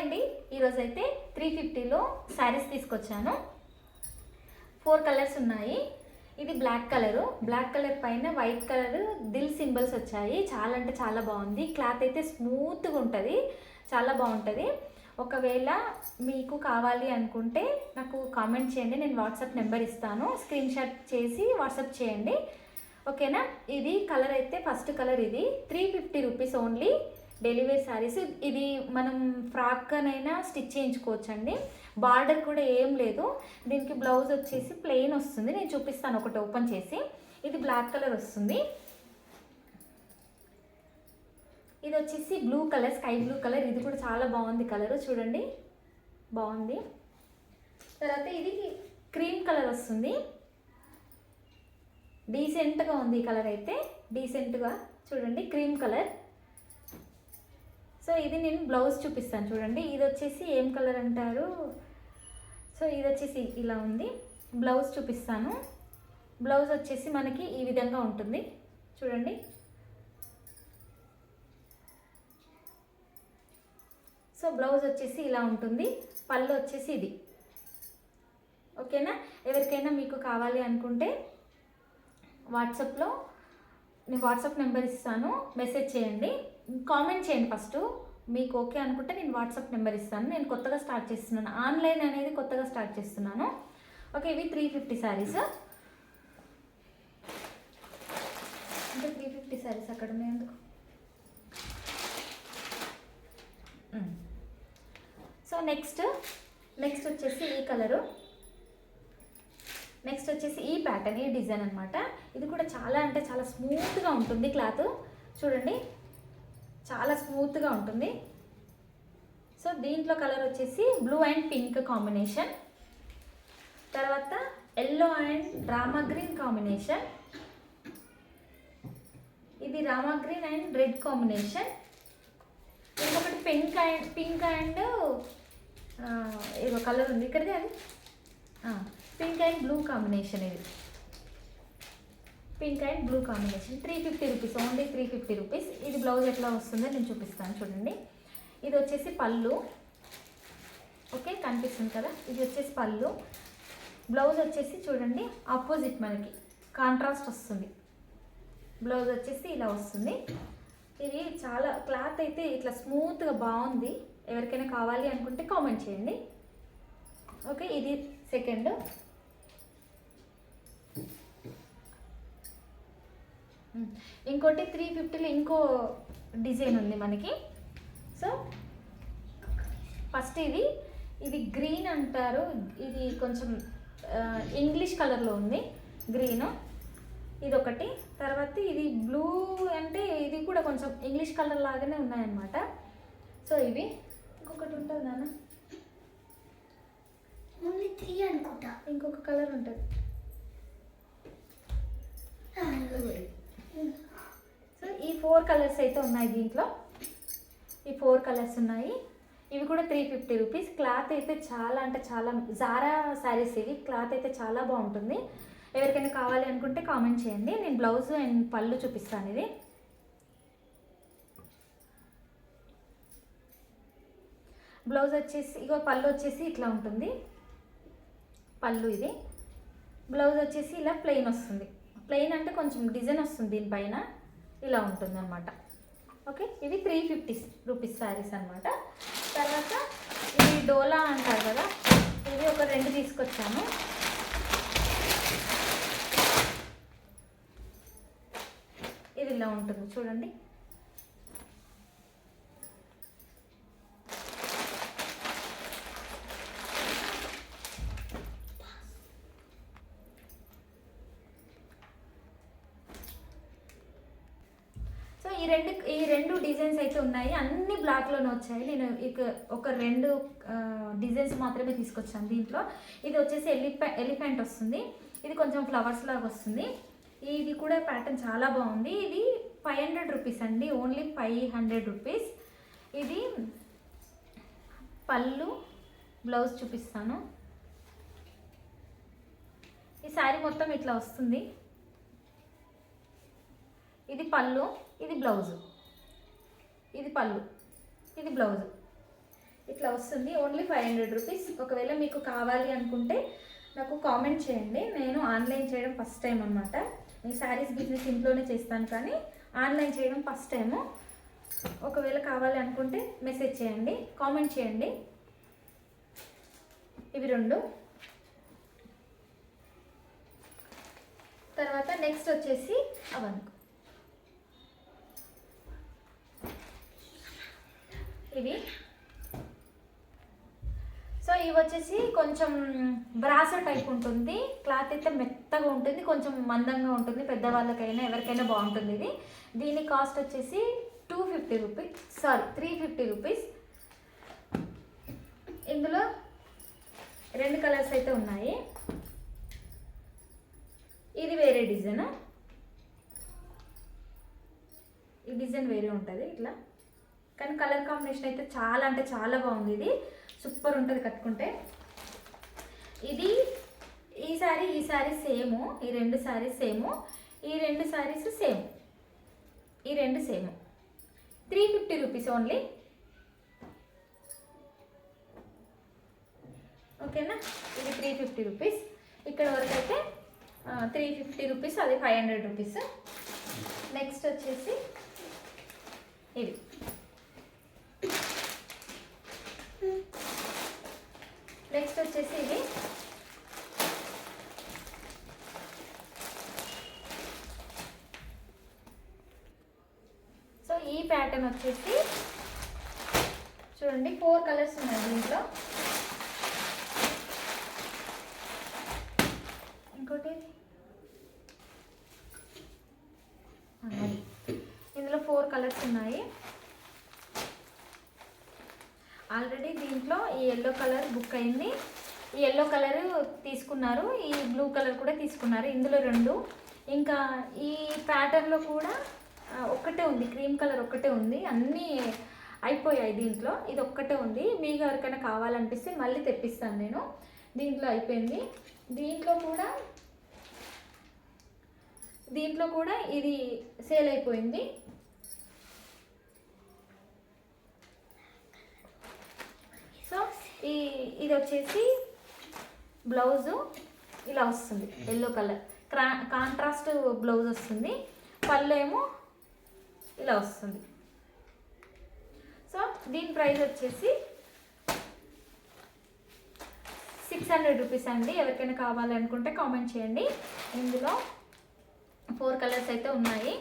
అండి. ఈరోజు అయితే త్రీ ఫిఫ్టీలో శారీస్ తీసుకొచ్చాను. ఫోర్ కలర్స్ ఉన్నాయి. ఇది బ్లాక్ కలరు. బ్లాక్ కలర్ పైన వైట్ కలర్ దిల్ సింబల్స్ వచ్చాయి. చాలా అంటే చాలా బాగుంది. క్లాత్ అయితే స్మూత్గా ఉంటుంది. చాలా బాగుంటుంది. ఒకవేళ మీకు కావాలి అనుకుంటే నాకు కామెంట్ చేయండి. నేను వాట్సాప్ నెంబర్ ఇస్తాను. స్క్రీన్ షాట్ చేసి వాట్సాప్ చేయండి. ఓకేనా? ఇది కలర్ అయితే ఫస్ట్ కలర్ ఇది. Three fifty rupees only. Delivery saris ఇది మనం ఫ్రాక్కనైనా స్టిచ్ చేయించుకోవచ్చు అండి బార్డర్ కూడా ఏం లేదు. దీనికి బ్లౌజ్ వచ్చేసి ప్లెయిన్ వస్తుంది. నేను చూపిస్తాను ఒకటి ఓపెన్ చేసి. ఇది బ్లాక్ కలర్ వస్తుంది. ఇది వచ్చేసి blue colour sky blue colour. ఇది కూడా చాలా బాగుంది కలర్. చూడండి. బాగుంది. తర్వాత ఇది క్రీమ్ కలర్ వస్తుంది. డీసెంట్గా ఉంది ఈ కలర్ అయితే. డీసెంట్గా. చూడండి క్రీమ్ కలర్. సో ఇది నేను బ్లౌజ్ చూపిస్తాను చూడండి. ఇది వచ్చేసి ఏం కలర్ అంటారు? సో ఇది వచ్చేసి ఇలా ఉంది. బ్లౌజ్ చూపిస్తాను. బ్లౌజ్ వచ్చేసి మనకి ఈ విధంగా ఉంటుంది. చూడండి. సో బ్లౌజ్ వచ్చేసి ఇలా ఉంటుంది. పళ్ళు వచ్చేసి ఇది. ఓకేనా? ఎవరికైనా మీకు కావాలి అనుకుంటే వాట్సాప్లో నేను వాట్సాప్ నెంబర్ ఇస్తాను. మెసేజ్ చేయండి. కామెంట్ చేయండి ఫస్ట్ మీకు ఓకే అనుకుంటే నేను వాట్సాప్ నెంబర్ ఇస్తాను. నేను కొత్తగా స్టార్ట్ చేస్తున్నాను. ఆన్లైన్ అనేది కొత్తగా స్టార్ట్ చేస్తున్నాను. ఓకే ఇవి త్రీ ఫిఫ్టీ శారీస్ అంటే త్రీ ఫిఫ్టీ శారీస్ అక్కడ ఉన్నాయి ఎందుకు? సో నెక్స్ట్ నెక్స్ట్ వచ్చేసి ఈ కలరు నెక్స్ట్ వచ్చేసి ఈ ప్యాటర్న్ ఈ డిజైన్ అనమాట ఇది కూడా చాలా అంటే చాలా స్మూత్గా ఉంటుంది క్లాత్ చూడండి. చాలా స్మూత్గా ఉంటుంది. సో దీంట్లో కలర్ వచ్చేసి బ్లూ అండ్ పింక్ కాంబినేషన్. తర్వాత ఎల్లో అండ్ రామా గ్రీన్ కాంబినేషన్. ఇది Rama green and red combination. ఇంకొకటి పింక్ అండ్ పింక్ అండ్ ఏదో కలర్ ఉంది. ఇక్కడది అది. పింక్ అండ్ బ్లూ కాంబినేషన్ ఇది. Pink and blue combination. Three fifty rupees only three fifty rupees ఇది బ్లౌజ్ ఎట్లా వస్తుందో నేను చూపిస్తాను చూడండి. ఇది వచ్చేసి పళ్ళు. ఓకే కనిపిస్తుంది కదా? ఇది వచ్చేసి పళ్ళు. బ్లౌజ్ వచ్చేసి చూడండి ఆపోజిట్ మనకి. కాంట్రాస్ట్ వస్తుంది. బ్లౌజ్ వచ్చేసి ఇలా వస్తుంది. ఇది చాలా క్లాత్ అయితే ఇట్లా స్మూత్గా బాగుంది. ఎవరికైనా కావాలి అనుకుంటే కామెంట్ చేయండి. ఓకే ఇది సెకండ్ ఇంకోటి త్రీ ఫిఫ్టీలో ఇంకో డిజైన్ ఉంది మనకి. సో ఫస్ట్ ఇది ఇది గ్రీన్ అంటారు. ఇది కొంచెం ఇంగ్లీష్ కలర్లో ఉంది గ్రీన్. ఇది ఒకటి తర్వాత ఇది బ్లూ అంటే ఇది కూడా కొంచెం ఇంగ్లీష్ కలర్ లాగానే ఉన్నాయన్నమాట. సో ఇవి. ఇంకొకటి ఉంటుంది నాన్న? ఓన్లీ త్రీ అనుకుంటా. ఇంకొక కలర్ ఉంటుంది. కలర్స్ అయితే ఉన్నాయి దీంట్లో. ఈ ఫోర్ కలర్స్ ఉన్నాయి. ఇవి కూడా త్రీ ఫిఫ్టీ రూపీస్ క్లాత్ అయితే చాలా అంటే చాలా జారా శారీస్ ఇవి. క్లాత్ అయితే చాలా బాగుంటుంది. ఎవరికైనా కావాలి అనుకుంటే కామెంట్ చేయండి. నేను బ్లౌజ్ అండ్ పళ్ళు చూపిస్తాను ఇది. బ్లౌజ్ వచ్చేసి ఇగో పళ్ళు వచ్చేసి ఇట్లా ఉంటుంది. పళ్ళు ఇది. బ్లౌజ్ వచ్చేసి ఇలా ప్లెయిన్ వస్తుంది. ప్లెయిన్ అంటే కొంచెం డిజైన్ వస్తుంది దీనిపైన. ఇలా ఉంటుందన్నమాట. ఓకే? ఇది త్రీ ఫిఫ్టీ రూపీస్ శారీస్ అనమాట తర్వాత ఇది డోలా అంటారు కదా ఇది ఒక రెండు తీసుకొచ్చాను ఇది ఇలా ఉంటుంది. చూడండి. రెండు ఈ రెండు డిజైన్స్ అయితే ఉన్నాయి. అన్ని బ్లాక్లోనే వచ్చాయి. నేను ఇక ఒక రెండు డిజైన్స్ మాత్రమే తీసుకొచ్చాను దీంట్లో. ఇది వచ్చేసి ఎలిఫె ఎలిఫెంట్ వస్తుంది. ఇది కొంచెం ఫ్లవర్స్ లాగా వస్తుంది. ఇది కూడా ప్యాటర్న్ చాలా బాగుంది. ఇది ఫైవ్ హండ్రెడ్ రూపీస్ అండి. Only five hundred rupees. ఇది పళ్ళు బ్లౌజ్ చూపిస్తాను. ఈ శారీ మొత్తం ఇట్లా వస్తుంది. ఇది పళ్ళు ఇది బ్లౌజు. ఇది పళ్ళు ఇది బ్లౌజు. ఇట్లా వస్తుంది. Only five hundred rupees. ఒకవేళ మీకు కావాలి అనుకుంటే నాకు కామెంట్ చేయండి. నేను ఆన్లైన్ చేయడం ఫస్ట్ టైం అనమాట ఈ శారీస్ బిజినెస్ ఇంట్లోనే చేస్తాను కానీ ఆన్లైన్ చేయడం ఫస్ట్ టైము. ఒకవేళ కావాలి అనుకుంటే మెసేజ్ చేయండి కామెంట్ చేయండి. ఇవి రెండు. తర్వాత నెక్స్ట్ వచ్చేసి అవనుకో ఇవి. సో ఇవి వచ్చేసి కొంచెం బ్రాసో టైప్ ఉంటుంది. క్లాత్ అయితే మెత్తగా ఉంటుంది కొంచెం మందంగా ఉంటుంది. పెద్దవాళ్ళకైనా ఎవరికైనా బాగుంటుంది ఇది. దీని కాస్ట్ వచ్చేసి two fifty rupees sorry three fifty rupees ఇందులో రెండు కలర్స్ అయితే ఉన్నాయి. ఇది వేరే డిజైన్. ఈ డిజైన్ వేరే ఉంటుంది ఇట్లా. కానీ కలర్ కాంబినేషన్ అయితే చాలా అంటే చాలా బాగుంది ఇది. సూపర్ ఉంటుంది కట్టుకుంటే. ఇది ఈ సారీ ఈ సారీ సేము. ఈ రెండు శారీస్ సేము. ఈ రెండు సారీస్ సేమ్. ఈ రెండు same. Three fifty rupees only. ఓకేనా? ఇది త్రీ ఫిఫ్టీ రూపీస్. ఇక్కడ వరకు అయితే త్రీ ఫిఫ్టీ రూపీస్ అది ఫైవ్ హండ్రెడ్ రూపీస్. నెక్స్ట్ వచ్చేసి ఇది నెక్స్ట్ వచ్చేసి ఇది సో ఈ ప్యాటర్న్ వచ్చేసి చూడండి ఫోర్ కలర్స్ ఉన్నాయి దీంట్లో. ఇంకోటి? ఇందులో ఫోర్ కలర్స్ ఉన్నాయి. ఆల్రెడీ దీంట్లో ఈ ఎల్లో కలర్ బుక్ అయింది. ఈ ఎల్లో కలర్ తీసుకున్నారు ఈ బ్లూ కలర్ కూడా తీసుకున్నారు ఇందులో రెండు. ఇంకా ఈ ప్యాటర్న్లో కూడా ఒక్కటే ఉంది క్రీమ్ కలర్ ఒక్కటే ఉంది అన్నీ అయిపోయాయి దీంట్లో. ఇది ఒక్కటే ఉంది. మీకు ఎవరికైనా కావాలనిపిస్తే మళ్ళీ తెప్పిస్తాను నేను. దీంట్లో అయిపోయింది. దీంట్లో కూడా దీంట్లో కూడా ఇది సేల్ అయిపోయింది. సో ఈ ఇది వచ్చేసి బ్లౌజు ఇలా వస్తుంది ఎల్లో కలర్. క్రా కాంట్రాస్ట్ బ్లౌజ్ వస్తుంది. పళ్ళు ఏమో ఇలా వస్తుంది. సో దీని ప్రైస్ వచ్చేసి సిక్స్ హండ్రెడ్ రూపీస్ అండి. ఎవరికైనా కావాలనుకుంటే కామెంట్ చేయండి. ఇందులో ఫోర్ కలర్స్ అయితే ఉన్నాయి.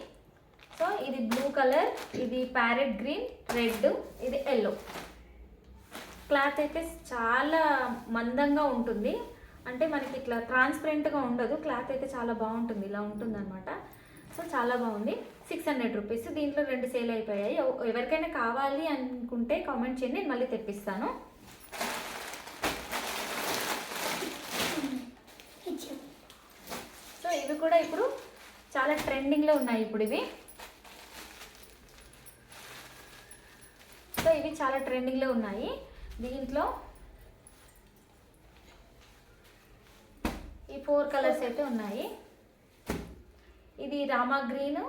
సో ఇది బ్లూ కలర్ ఇది ప్యారెట్ గ్రీన్ రెడ్ ఇది ఎల్లో క్లాత్ అయితే చాలా మందంగా ఉంటుంది. అంటే మనకి ఇట్లా ట్రాన్స్పరెంట్గా ఉండదు. క్లాత్ అయితే చాలా బాగుంటుంది. ఇలా ఉంటుంది అనమాట సో చాలా బాగుంది. సిక్స్ హండ్రెడ్ రూపీస్ దీంట్లో రెండు సేల్ అయిపోయాయి. ఎవరికైనా కావాలి అనుకుంటే కామెంట్ చేయండి. నేను మళ్ళీ తెప్పిస్తాను. సో ఇవి కూడా ఇప్పుడు చాలా ట్రెండింగ్లో ఉన్నాయి ఇప్పుడు ఇవి. సో ఇవి చాలా ట్రెండింగ్లో ఉన్నాయి. దీంట్లో ఈ ఫోర్ కలర్స్ అయితే ఉన్నాయి. ఇది Rama green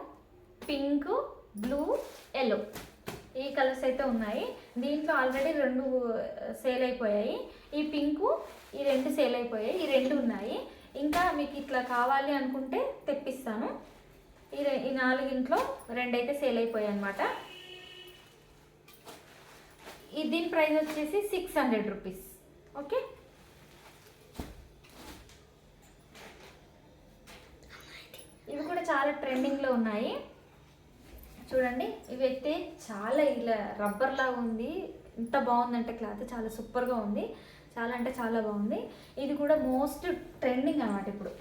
pink blue yellow ఈ కలర్స్ అయితే ఉన్నాయి. దీంట్లో ఆల్రెడీ రెండు సేల్ అయిపోయాయి. ఈ పింకు ఈ రెండు సేల్ అయిపోయాయి. ఈ రెండు ఉన్నాయి. ఇంకా మీకు ఇట్లా కావాలి అనుకుంటే తెప్పిస్తాను. ఈ ఈ నాలుగింట్లో రెండైతే సేల్ అయిపోయాయి అనమాట ఈ దీని ప్రైస్ వచ్చేసి సిక్స్ హండ్రెడ్ రూపీస్ ఓకే? ఇవి కూడా చాలా ట్రెండింగ్లో ఉన్నాయి. చూడండి ఇవి అయితే చాలా ఇలా రబ్బర్ లాగా ఉంది. ఎంత బాగుందంటే క్లాత్ చాలా సూపర్గా ఉంది. చాలా అంటే చాలా బాగుంది. ఇది కూడా మోస్ట్ ట్రెండింగ్ అనమాట ఇప్పుడు.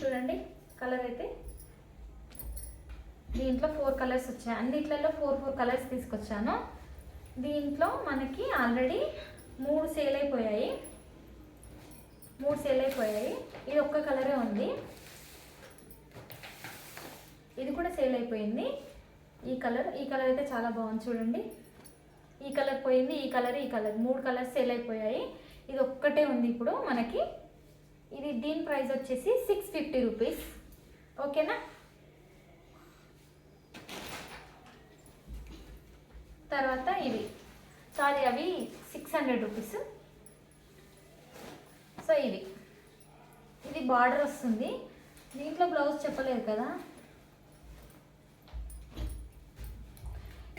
చూడండి కలర్ అయితే. దీంట్లో ఫోర్ కలర్స్ వచ్చాయి. అన్నిట్లలో ఫోర్ ఫోర్ కలర్స్ తీసుకొచ్చాను. దీంట్లో మనకి ఆల్రెడీ మూడు సేల్ అయిపోయాయి. మూడు సేల్ అయిపోయాయి. ఇది ఒక్క కలరే ఉంది. ఇది కూడా సేల్ అయిపోయింది. ఈ కలర్ ఈ కలర్ అయితే చాలా బాగుంది చూడండి. ఈ కలర్ పోయింది ఈ కలర్ ఈ కలర్. మూడు కలర్స్ సేల్ అయిపోయాయి. ఇది ఒక్కటే ఉంది ఇప్పుడు మనకి. ఇది దీని ప్రైస్ వచ్చేసి సిక్స్ ఫిఫ్టీ రూపీస్. ఓకేనా? తర్వాత ఇవి. సారీ అవి సిక్స్ హండ్రెడ్ రూపీస్. సో ఇది ఇది బార్డర్ వస్తుంది. దీంట్లో బ్లౌజ్ చెప్పలేదు కదా?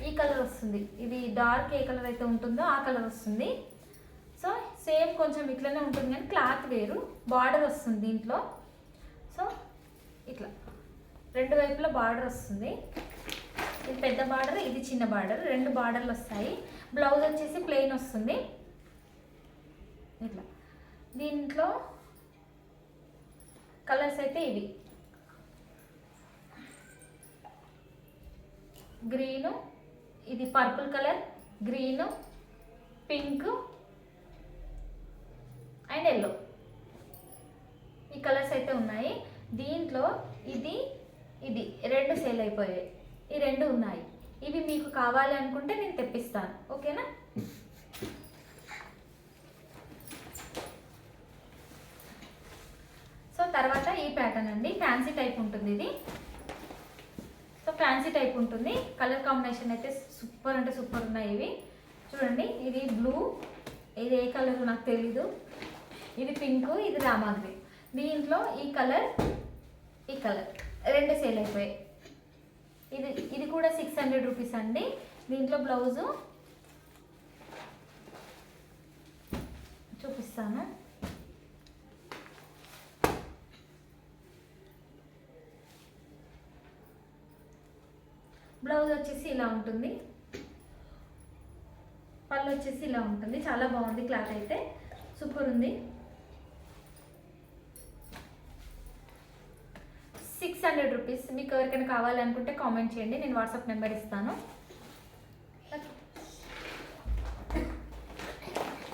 ఈ కలర్ వస్తుంది. ఇది డార్క్ ఏ కలర్ అయితే ఉంటుందో ఆ కలర్ వస్తుంది. సో సేమ్ కొంచెం ఇట్లనే ఉంటుంది కానీ క్లాత్ వేరు. బార్డర్ వస్తుంది దీంట్లో. సో ఇట్లా. రెండు వైపులా బార్డర్ వస్తుంది. ఇది పెద్ద బార్డర్ ఇది చిన్న బార్డర్ రెండు బార్డర్లు వస్తాయి. బ్లౌజ్ వచ్చేసి ప్లెయిన్ వస్తుంది. ఇట్లా. దీంట్లో కలర్స్ అయితే ఇవి. గ్రీను ఇది purple colour green pink and yellow ఈ కలర్స్ అయితే ఉన్నాయి. దీంట్లో ఇది ఇది రెండు సేల్ అయిపోయాయి. ఈ రెండు ఉన్నాయి. ఇవి మీకు కావాలి అనుకుంటే నేను తెప్పిస్తాను. ఓకేనా? సో తర్వాత ఈ ప్యాటర్న్ అండి. ఫ్యాన్సీ టైప్ ఉంటుంది ఇది. ఫ్యాన్సీ టైప్ ఉంటుంది. కలర్ కాంబినేషన్ అయితే సూపర్ అంటే సూపర్ ఉన్నాయి ఇవి. చూడండి ఇది బ్లూ. ఇది ఏ కలర్ నాకు తెలీదు. ఇది పింక్ ఇది రామా గ్రీన్ దీంట్లో ఈ కలర్ ఈ కలర్ రెండు సేల్ అయిపోయాయి. ఇది ఇది కూడా సిక్స్ హండ్రెడ్ రూపీస్ అండి. దీంట్లో బ్లౌజు చూపిస్తాను. బ్లౌజ్ వచ్చేసి ఇలా ఉంటుంది. పళ్ళు వచ్చేసి ఇలా ఉంటుంది. చాలా బాగుంది క్లాత్ అయితే. సూపర్ ఉంది. Six hundred rupees. మీకు ఎవరికైనా కావాలనుకుంటే కామెంట్ చేయండి. నేను వాట్సాప్ నెంబర్ ఇస్తాను.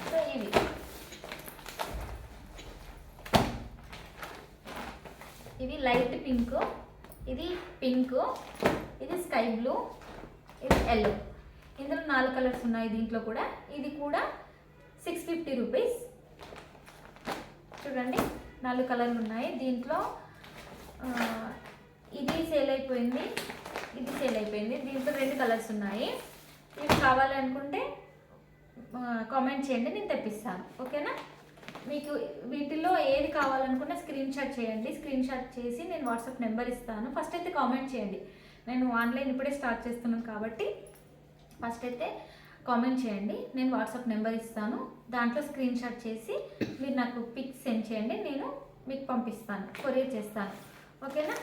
సో ఇవి. ఇది లైట్ పింక్. ఇది పింక్ ఇది స్కై బ్లూ ఇది ఎల్లో. ఇందులో నాలుగు కలర్స్ ఉన్నాయి దీంట్లో కూడా. ఇది కూడా సిక్స్ ఫిఫ్టీ రూపీస్ చూడండి నాలుగు కలర్లు ఉన్నాయి. దీంట్లో ఇది సేల్ అయిపోయింది. ఇది సేల్ అయిపోయింది. దీంట్లో రెండు కలర్స్ ఉన్నాయి. ఇవి కావాలనుకుంటే కామెంట్ చేయండి నేను తెప్పిస్తాను. ఓకేనా? మీకు వీటిల్లో ఏది కావాలనుకున్నా స్క్రీన్ షాట్ చేయండి. స్క్రీన్ షాట్ చేసి నేను వాట్సాప్ నెంబర్ ఇస్తాను. ఫస్ట్ అయితే కామెంట్ చేయండి. నేను ఆన్లైన్ ఇప్పుడే స్టార్ట్ చేస్తున్నాను కాబట్టి ఫస్ట్ అయితే కామెంట్ చేయండి. నేను వాట్సాప్ నెంబర్ ఇస్తాను. దాంట్లో స్క్రీన్ షాట్ చేసి మీరు నాకు పిక్ సెండ్ చేయండి. నేను మీకు పంపిస్తాను. కొరియర్ చేస్తాను. ఓకేనా